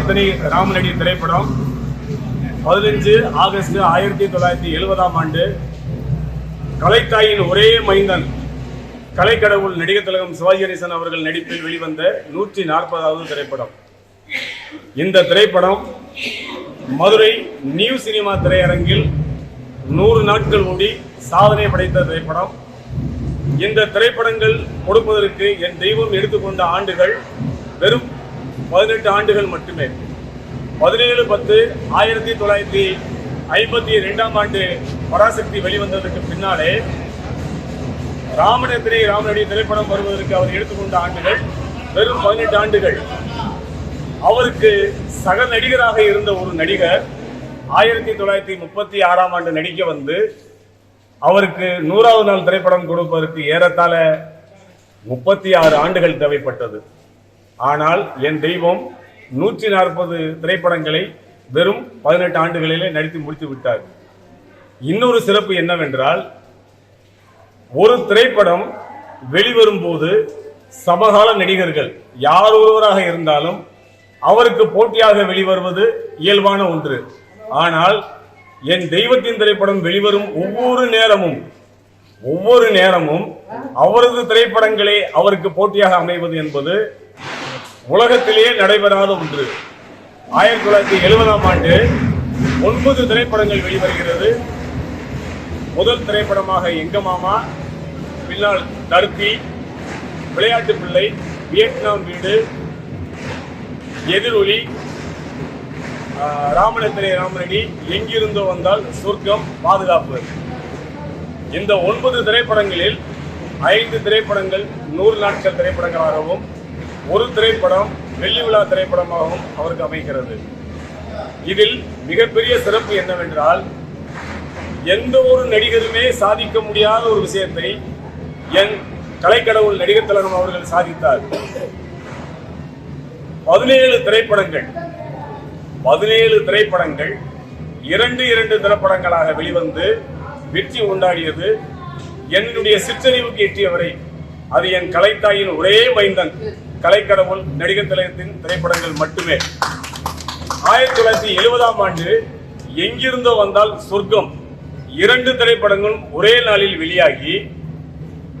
எத்தனை ராமனடி திரைப்படம் பதினஞ்சு ஆகஸ்ட் ஆயிரத்தி தொள்ளாயிரத்தி எழுபதாம் ஆண்டு கலைத்தாயின் ஒரே மைந்தன் கலைக்கடவுள் நடிகர் திலகம் சிவாஜி கணேசன் அவர்கள் நடிப்பில் வெளிவந்த நூற்றி நாற்பதாவது திரைப்படம். இந்த திரைப்படம் மதுரை நியூ சினிமா திரையரங்கில் நூறு நாட்கள் ஓடி சாதனை படைத்த திரைப்படம். இந்த திரைப்படங்கள் கொடுப்பதற்கு என் தெய்வம் எடுத்துக்கொண்ட ஆண்டுகள் வெறும் பதினெட்டு ஆண்டுகள் மட்டுமே. பதினேழு பத்து ஆயிரத்தி தொள்ளாயிரத்தி ஐம்பத்தி ரெண்டாம் ஆண்டு பராசக்தி வெளிவந்ததற்கு பின்னாலே ராமனத்திரை ராமனுடைய திரைப்படம் வருவதற்கு அவர் எடுத்துக்கொண்ட ஆண்டுகள் வெறும் பதினெட்டு ஆண்டுகள். அவருக்கு சக நடிகராக இருந்த ஒரு நடிகர் ஆயிரத்தி தொள்ளாயிரத்தி முப்பத்தி ஆறாம் ஆண்டு நடிக்க வந்து அவருக்கு நூறாவது நாள் திரைப்படம் கொடுப்பதற்கு ஏறத்தாழ முப்பத்தி ஆறு ஆண்டுகள் தேவைப்பட்டது. ஆனால் என் தெய்வம் நூற்றி நாற்பது திரைப்படங்களை வெறும் பதினெட்டு ஆண்டுகளிலே நடித்து முடித்து விட்டார். இன்னொரு சிறப்பு என்னவென்றால் ஒரு திரைப்படம் வெளிவரும் போது சமகால நடிகர்கள் யார் ஒருவராக இருந்தாலும் அவருக்கு போட்டியாக வெளிவருவது இயல்பான ஒன்று. ஆனால் என் தெய்வத்தின் திரைப்படம் வெளிவரும் ஒவ்வொரு நேரமும் ஒவ்வொரு நேரமும் அவரது திரைப்படங்களே அவருக்கு போட்டியாக அமைவது என்பது உலகத்திலேயே நடைபெறாத ஒன்று. ஆயிரத்தி தொள்ளாயிரத்தி எழுபதாம் ஆண்டு ஒன்பது திரைப்படங்கள் வெளிவருகிறது. முதல் திரைப்படமாக எங்க மாமா பின்னால் தடுப்பி விளையாட்டு பிள்ளை வியட்நாம் வீடு எதிரொலி ஆஹ், ராமரணி எங்கிருந்தோ வந்தால் சொர்க்கம் பாதுகாப்பு. இந்த ஒன்பது திரைப்படங்களில் ஐந்து திரைப்படங்கள் நூறு நாட்கள் திரைப்படங்களாகவும் ஒரு திரைப்படம் வெள்ளி விழா திரைப்படமாகவும் அவருக்கு அமைகிறது. இதில் மிகப்பெரிய சிறப்பு என்னவென்றால் எந்த ஒரு நடிகருமே சாதிக்க முடியாத ஒரு விஷயத்தை என் கலைக்கடவுள் நடிகர் திலகம் அவர்கள் சாதித்தார். பதினேழு திரைப்படங்கள் பதினேழு திரைப்படங்கள் இரண்டு இரண்டு திரைப்படங்களாக வெளிவந்து வெற்றி உண்டாடியது. என்னுடைய சிற்றறிவுக்கு எட்டியவரை அது என் கலைத்தாயின் ஒரே மைந்தன். கலைக்கடவுள் நடிகர் திலகத்தின் திரைப்படங்கள் மட்டுமே. ஆயிரத்தி தொள்ளாயிரத்தி எழுபதாம் ஆண்டு எங்கிருந்தோ வந்தால் சொர்க்கம். இரண்டு திரைப்படங்களும் ஒரே நாளில் வெளியாகி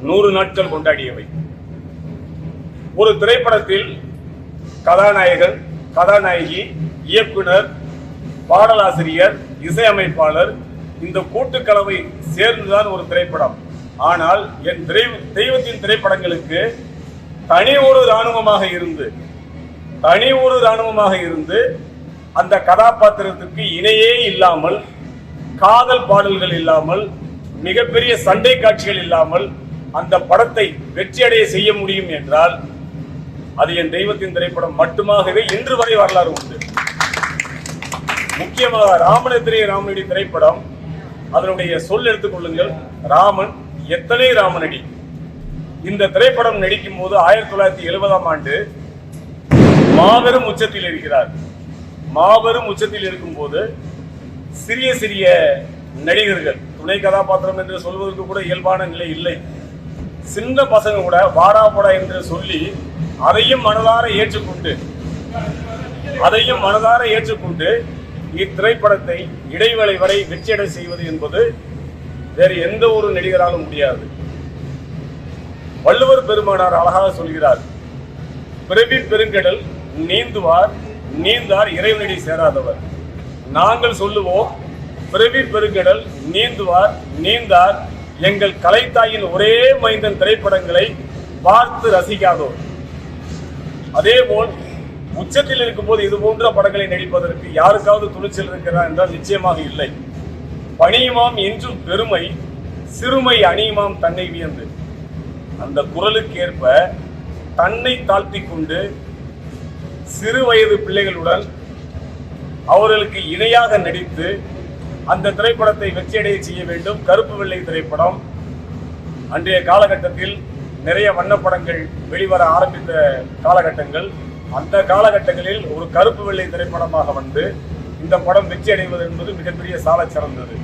நூறு நாட்கள் கொண்டாடியவை. ஒரு திரைப்படத்தில் கதாநாயகன் கதாநாயகி இயக்குனர் பாடலாசிரியர் இசையமைப்பாளர் இந்த கூட்டுக்கலவை சேர்ந்துதான் ஒரு திரைப்படம். ஆனால் என் திரை- தெய்வத்தின் திரைப்படங்களுக்கு தனி ஒரு இராணுவமாக இருந்து தனி ஒரு இராணுவமாக இருந்து அந்த கதாபாத்திரத்திற்கு இணையே இல்லாமல் காதல் பாடல்கள் இல்லாமல் மிகப்பெரிய சண்டை காட்சிகள் இல்லாமல் அந்த படத்தை வெற்றியடைய செய்ய முடியும் என்றால் அது என் தெய்வத்தின் திரைப்படம் மட்டுமாகவே இன்று வரை வரலாறு உண்டு. முக்கியமாக ராமனத்திரிய ராமனடி திரைப்படம் அதனுடைய சொல் எடுத்துக்கொள்ளுங்கள் ராமன் எத்தனை ராமனடி? இந்த திரைப்படம் நடிக்கும் போது ஆயிரத்தி தொள்ளாயிரத்தி எழுபதாம் ஆண்டு மாபெரும் உச்சத்தில் இருக்கிறார். மாபெரும் உச்சத்தில் இருக்கும் போது சிறிய சிறிய நடிகர்கள் துணை கதாபாத்திரம் என்று சொல்வதற்கு கூட இயல்பான நிலை இல்லை. சின்ன பசங்க கூட வாடா போடா என்று சொல்லி அதையும் மனதார ஏற்றுக்கொண்டு அதையும் மனதார ஏற்றுக்கொண்டு இத்திரைப்படத்தை இடைவேளை வரை வெற்றியடை செய்வது என்பது வேறு எந்த ஒரு நடிகராலும் முடியாது. வள்ளுவர் பெருமானார் அழகாக சொல்கிறார் பிறவி பெருங்கடல் நீந்துவார் நீந்தார் இறைவனடி சேராதவர். நாங்கள் சொல்லுவோம் பிறவி பெருங்கடல் நீந்துவார் நீந்தார் எங்கள் கலைத்தாயின் ஒரே மைந்தன் திரைப்படங்களை பார்த்து ரசிக்காதோர். அதேபோல் உச்சத்தில் இருக்கும்போது இது போன்ற படங்களை நடிப்பதற்கு யாருக்காவது துணிச்சல் இருக்கிறார் என்றால் நிச்சயமாக இல்லை. பணியுமாம் என்றும் பெருமை சிறுமை அணியுமாம் தன்னை வியந்து. அந்த குரலுக்கேற்ப தன்னை தாழ்த்திக் கொண்டு சிறு வயது பிள்ளைகளுடன் அவர்களுக்கு இணையாக நடித்து அந்த திரைப்படத்தை வெற்றியடைய செய்ய வேண்டும். கருப்பு வெள்ளை திரைப்படம். அன்றைய காலகட்டத்தில் நிறைய வண்ணப்படங்கள் வெளிவர ஆரம்பித்த காலகட்டங்கள். அந்த காலகட்டங்களில் ஒரு கருப்பு வெள்ளை திரைப்படமாக வந்து இந்த படம் வெற்றி அடைவது என்பது மிகப்பெரிய சாலச் சிறந்தது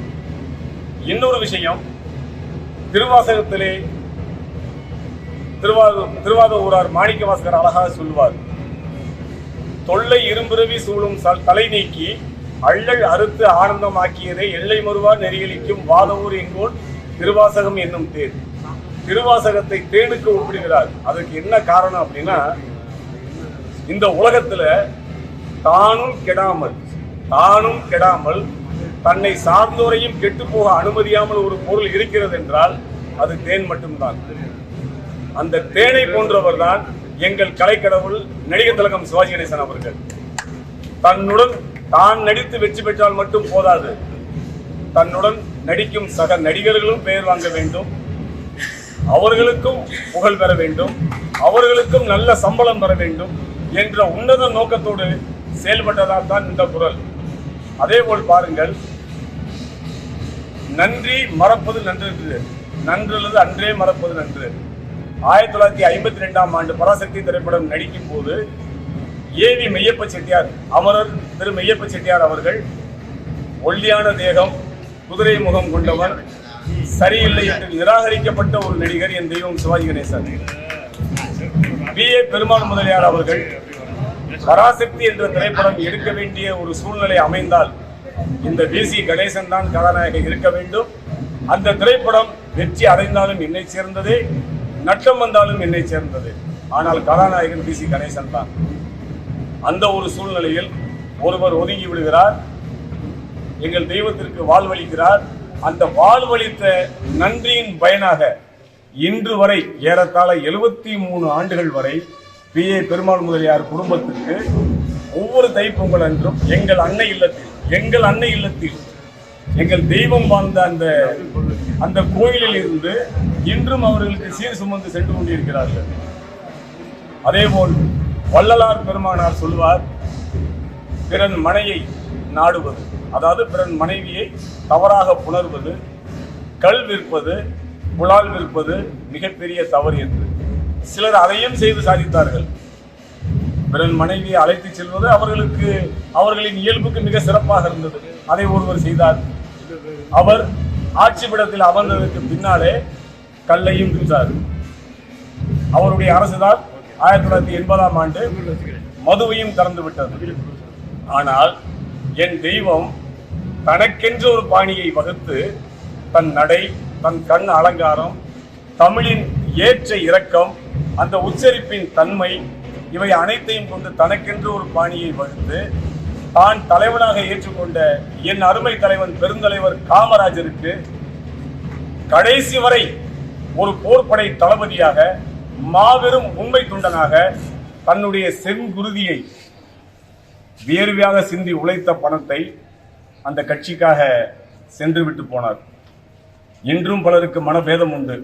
இன்னொரு விஷயம் திருவாசகத்திலே திருவாத திருவாத ஊரார் மாணிக்க வாசகர் அழகாக சொல்வார். தொல்லை இரும்பிறவி சூழும் தலை நீக்கி அள்ளல் அறுத்து ஆனந்தமாக்கியதை எல்லை மறுவா நெறியளிக்கும் வாதவூர் எங்கோல் திருவாசகம் என்னும் தேர். திருவாசகத்தை தேனுக்கு ஒப்பிடுகிறார். அதுக்கு என்ன காரணம் அப்படின்னா இந்த உலகத்துல தானும் கெடாமல் தானும் கெடாமல் தன்னை சார்ந்தோரையும் கெட்டு போக அனுமதியாமல் ஒரு பொருள் இருக்கிறது என்றால் அது தேன் மட்டும்தான். அந்த தேனை போன்றவர் தான் எங்கள் கலைக்கடவுள் நடிகர் திலகம் சிவாஜி கணேசன் அவர்கள். தன்னுடன் தான் நடித்து வெற்றி பெற்றால் மட்டும் போதாது. தன்னுடன் நடிக்கும் சக நடிகர்களும் பெயர் வாங்க வேண்டும். அவர்களுக்கும் புகழ் பெற வேண்டும். அவர்களுக்கும் நல்ல சம்பளம் பெற வேண்டும் என்ற உன்னத நோக்கத்தோடு செயல்பட்டதால் தான் இந்த குரல். அதே போல் பாருங்கள். நன்றி மறப்பது நன்று. நன்றல்லது அன்றே மறப்பது நன்று. ஆயிரத்தி தொள்ளாயிரத்தி ஐம்பத்தி ரெண்டாம் ஆண்டு பராசக்தி திரைப்படம் நடிக்கும் போது ஏவி மெய்யப்ப செட்டியார் அமரர் திரு மெய்யப்ப செட்டியார் அவர்கள் ஒல்லியான தேகம் குதிரை முகம் கொண்டவர் சரியில்லை என்று நிராகரிக்கப்பட்ட ஒரு நடிகர் என் தெய்வம் சிவாஜி கணேசன். P A. பெருமாள் முதலியார் அவர்கள் பராசக்தி என்ற திரைப்படம் எடுக்க வேண்டிய ஒரு சூழ்நிலை அமைந்தால் இந்த வி. சி. கணேசன் தான் கதாநாயகன் இருக்க வேண்டும். அந்த திரைப்படம் வெற்றி அடைந்தாலும் என்னை சேர்ந்ததே நட்டம் வந்தாலும் என்னை சேர்ந்தது. ஆனால் கதாநாயகன் பி சி கணேசன் தான். அந்த ஒரு சூழ்நிலையில் ஒருவர் ஒதுங்கி விடுகிறார். எங்கள் தெய்வத்திற்கு வாழ்வளிக்கிறார். அந்த வாழ்வளித்த நன்றியின் பயனாக இன்று வரை ஏறத்தாழ எழுபத்தி மூணு ஆண்டுகள் வரை பி. ஏ. பெருமாள் முதலியார் குடும்பத்திற்கு ஒவ்வொரு தைப்பொங்கல் அன்றும் எங்கள் அன்னை இல்லத்தில் எங்கள் அன்னை இல்லத்தில் எங்கள் தெய்வம் வாழ்ந்த அந்த அந்த கோயிலில் இருந்து இன்றும் அவர்களுக்கு சீர் சுமந்து சென்று கொண்டிருக்கிறார்கள். அதேபோல் வள்ளலார் பெருமானார் சொல்வார் பிறன் மனையை நாடுவது அதாவது பிறன் மனைவியை தவறாக புணர்வது கல் விற்பது புலால் விற்பது மிகப்பெரிய தவறு என்று. சிலர் அதையும் செய்து சாதித்தார்கள். பிறன் மனைவியை அழைத்து செல்வது அவர்களுக்கு அவர்களின் இயல்புக்கு மிக சிறப்பாக இருந்தது. அதை ஒருவர் செய்தார். அவர் ஆட்சிப்பிடத்தில் அமர்ந்ததற்கு பின்னாலே கல்லையும் விற்றார் அவருடைய அரசுதான் ஆயிரத்தி தொள்ளாயிரத்தி எண்பதாம் ஆண்டு மதுவையும் திறந்து விட்டது. ஆனால் என் தெய்வம் தனக்கென்று ஒரு பாணியை வகுத்து தன் நடை தன் கண் அலங்காரம் தமிழின் ஏற்ற இரக்கம் அந்த உச்சரிப்பின் தன்மை இவை அனைத்தையும் கொண்டு தனக்கென்று ஒரு பாணியை வகுத்து தான் தலைவனாக ஏற்றுக்கொண்ட என் அருமை தலைவன் பெருந்தலைவர் காமராஜருக்கு கடைசி வரை ஒரு போர்ப்படை தளபதியாக மாபெரும் உண்மை துண்டனாக தன்னுடைய செங்குருதியை வியர்வையாக சிந்தி உழைத்த பணத்தை அந்த கட்சிக்காக சென்று விட்டு போனார். இன்றும் பலருக்கு மனபேதம் உண்டு.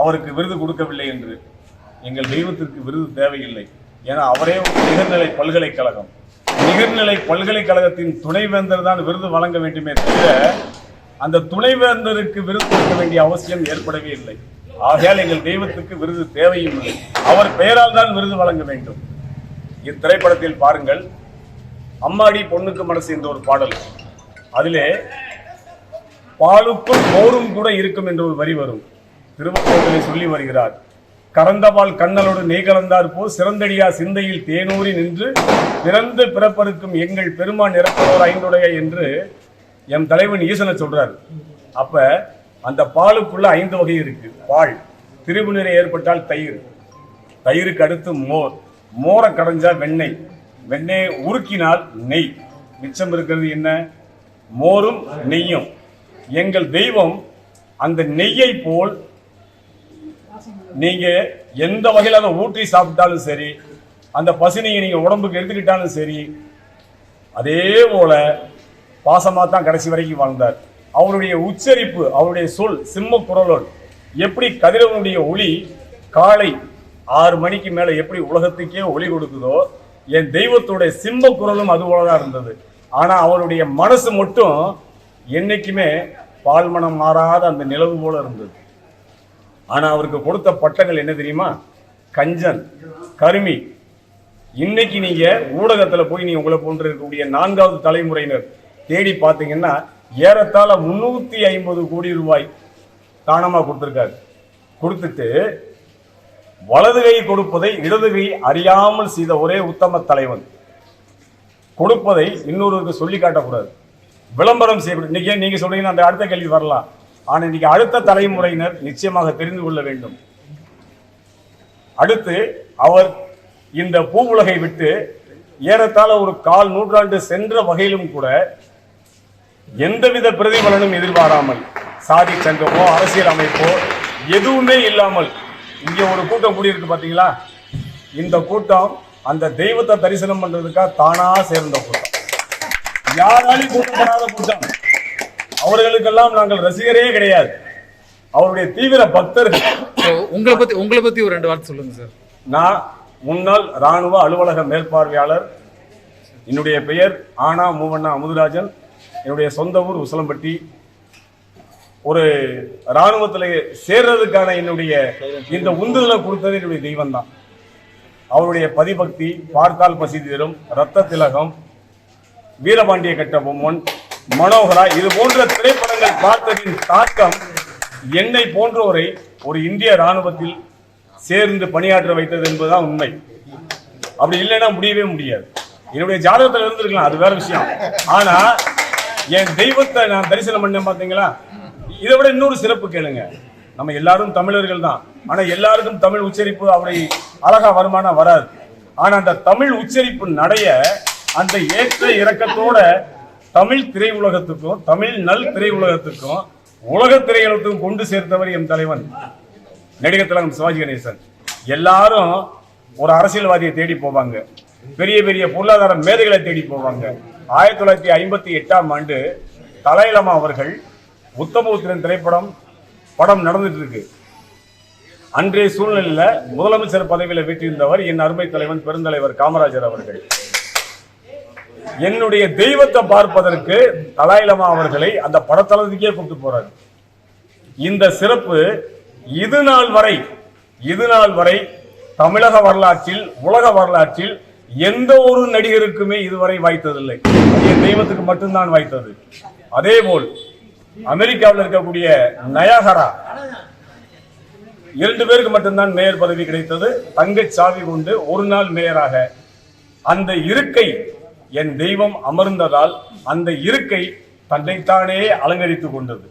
அவருக்கு விருது கொடுக்கவில்லை என்று. எங்கள் தெய்வத்திற்கு விருது தேவையில்லை. ஏன்னா அவரே ஒரு நிகர்நிலை பல்கலைக்கழகம். நிகர்நிலை பல்கலைக்கழகத்தின் துணைவேந்தர் தான் விருது வழங்க வேண்டுமே தவிர அந்த துணைவேந்தருக்கு விருது கொடுக்க வேண்டிய அவசியம் ஏற்படவே இல்லை. ஆகையால் எங்கள் தெய்வத்துக்கு விருது தேவையும் இல்லை. அவர் பெயரால் தான் விருது வழங்க வேண்டும். இத்திரைப்படத்தில் பாருங்கள். அம்மாடி பொண்ணுக்கு மனசு என்ற ஒரு பாடல். அதிலே பாலுக்கும் போரும் கூட இருக்கும் என்ற ஒரு வரி வரும். திருவள்ளுவரை சொல்லி வருகிறார் கறந்தபால் கண்ணலோடு நெய் கலந்தார் போல் சிறந்தடியா சிந்தையில் தேனூறி நின்று பிறந்து பிறப்பருக்கும் எங்கள் பெருமான் இறப்பதோர் ஐந்துடைய என்று எம் தலைவன் ஈசனை சொல்றாரு. அப்ப அந்த பாலுக்குள்ள ஐந்து வகை இருக்கு. பால் திருவுநிறை ஏற்பட்டால் தயிர் தயிருக்கு அடுத்து மோர் மோரை கடைஞ்சா வெண்ணெய் வெண்ணெயை உருக்கினால் நெய். மிச்சம் இருக்கிறது என்ன? மோரும் நெய்யும். எங்கள் தெய்வம் அந்த நெய்யை போல் நீங்கள் எந்த வகையில் அதை ஊற்றி சாப்பிட்டாலும் சரி அந்த பசினியை நீங்கள் உடம்புக்கு எடுத்துக்கிட்டாலும் சரி அதே போல் பாசமாக தான் கடைசி வரைக்கும் வாழ்ந்தார். அவருடைய உச்சரிப்பு அவருடைய சொல் சிம்ம குரலோல் எப்படி கதிரவனுடைய ஒளி காலை ஆறு மணிக்கு மேலே எப்படி உலகத்துக்கே ஒளி கொடுக்குதோ என் தெய்வத்துடைய சிம்ம குரலும் அது போலதான் இருந்தது. ஆனால் அவருடைய மனசு மட்டும் என்றைக்குமே பால்மனம் மாறாத அந்த நிலவு போல இருந்தது. ஆனால் அவருக்கு கொடுத்த பட்டங்கள் என்ன தெரியுமா? கஞ்சன் கருமி. இன்னைக்கு நீங்க ஊடகத்தில் போய் நீ உங்களை போன்று இருக்கக்கூடிய நான்காவது தலைமுறையினர் தேடி பார்த்தீங்கன்னா ஏறத்தாழ முன்னூத்தி ஐம்பது கோடி ரூபாய் தானமாக கொடுத்துருக்காரு. கொடுத்துட்டு வலது கை கொடுப்பதை இடது கை அறியாமல் செய்த ஒரே உத்தம தலைவன். கொடுப்பதை இன்னொருவருக்கு சொல்லி காட்டக்கூடாது. விளம்பரம் செய்யக்கூடாது. இன்னைக்கு நீங்கள் நீங்க சொல்றீங்கன்னா அந்த அடுத்த கேள்வி வரலாம். ஆனால் இன்னைக்கு அடுத்த தலைமுறையினர் நிச்சயமாக தெரிந்து கொள்ள வேண்டும். அடுத்து அவர் இந்த பூவுலகை விட்டு ஏறத்தாழ ஒரு கால் நூற்றாண்டு சென்ற வகையிலும் கூட எந்தவித பிரதிபலனும் எதிர்பாராமல் சாதி சங்கமோ அரசியல் அமைப்போ எதுவுமே இல்லாமல் இங்கே ஒரு கூட்டம் கூடியிருக்கு பார்த்தீங்களா? இந்த கூட்டம் அந்த தெய்வத்தை தரிசனம் பண்றதுக்காக தானா சேர்ந்த கூட்டம். யாராலையும் கூட்டப்படாத கூட்டம். அவர்களுக்கெல்லாம் நாங்கள் ரசிகரே கிடையாது. அவருடைய தீவிர பக்தர்கள் உங்களை பத்தி உங்களை பத்தி ஒரு ரெண்டு வார்த்தை சொல்லுங்க சார் நான் முன்னாள் ராணுவ அலுவலக மேற்பார்வையாளர் என்னுடைய பெயர் ஆனா மூவண்ணா அமுதுராஜன். என்னுடைய சொந்த ஊர் உசலம்பட்டி. ஒரு ராணுவத்தில் சேர்றதுக்கான என்னுடைய இந்த உந்துதலை கொடுத்தது என்னுடைய தெய்வம் தான் அவருடைய பதிபக்தி பார்த்தால் பசி தரும் ரத்த திலகம் வீரபாண்டிய கட்ட பொம்மன் மனோகரா இது போன்ற திரைப்படங்கள் பார்த்ததின் தாக்கம் என்னை போன்றோரை ஒரு இந்திய ராணுவத்தில் சேர்ந்து பணியாற்ற வைத்தது என்பதுதான் உண்மை. அப்படி இல்லைன்னா முடியவே முடியாது. என்னுடைய ஜாதகத்தில் இருந்திருக்கலாம் அது வேற விஷயம். ஆனா என் தெய்வத்தை நான் தரிசனம் பண்ணேன் பாத்தீங்களா? இதை விட இன்னொரு சிறப்பு கேளுங்க. நம்ம எல்லாரும் தமிழர்கள் தான். ஆனா எல்லாருக்கும் தமிழ் உச்சரிப்பு அப்படி அழகா வருமானம் வராது. ஆனா அந்த தமிழ் உச்சரிப்பு நடைய அந்த ஏற்ற இறக்கத்தோட தமிழ் திரையுலகத்துக்கும் தமிழ் நல் திரையுலகத்துக்கும் உலக திரையுலகத்துக்கும் கொண்டு சேர்த்தவர் என் தலைவன் நடிகர் தலைவன் சிவாஜி கணேசன். எல்லாரும் ஒரு அரசியல்வாதியை தேடி போவாங்க. பெரிய பெரிய பொருளாதார மேதைகளை தேடி போவாங்க. ஆயிரத்தி தொள்ளாயிரத்தி ஐம்பத்தி எட்டாம் ஆண்டு தலையிலமா அவர்கள் உத்தமபுத்திரன் திரைப்படம் படம் நடந்துட்டு இருக்கு. அன்றைய சூழ்நிலையில் முதலமைச்சர் பதவியில் வீட்டிருந்தவர் என் அருமை தலைவன் பெருந்தலைவர் காமராஜர் அவர்கள். என்னுடைய தெய்வத்தை பார்ப்பதற்கு தலாயிலமா அவர்களை அந்த படத்தளத்துக்கே கூப்பிட்டு போறாரு. இந்த சிறப்பு இது நாள் வரை இது நாள் வரை தமிழக வரலாற்றில் உலக வரலாற்றில் எந்த ஒரு நடிகருக்குமே இதுவரை வாய்த்ததில்லை. என் தெய்வத்துக்கு மட்டும்தான் வாய்த்தது. அதேபோல் அமெரிக்காவில் இருக்கக்கூடிய நயாகரா இரண்டு பேருக்கு மட்டும்தான் மேயர் பதவி கிடைத்தது. தங்க சாவி கொண்டு ஒரு நாள் மேயராக அந்த இருக்கை என் தெய்வம் அமர்ந்ததால் அந்த இருக்கை தன்னைத்தானே அலங்கரித்துக் கொண்டது.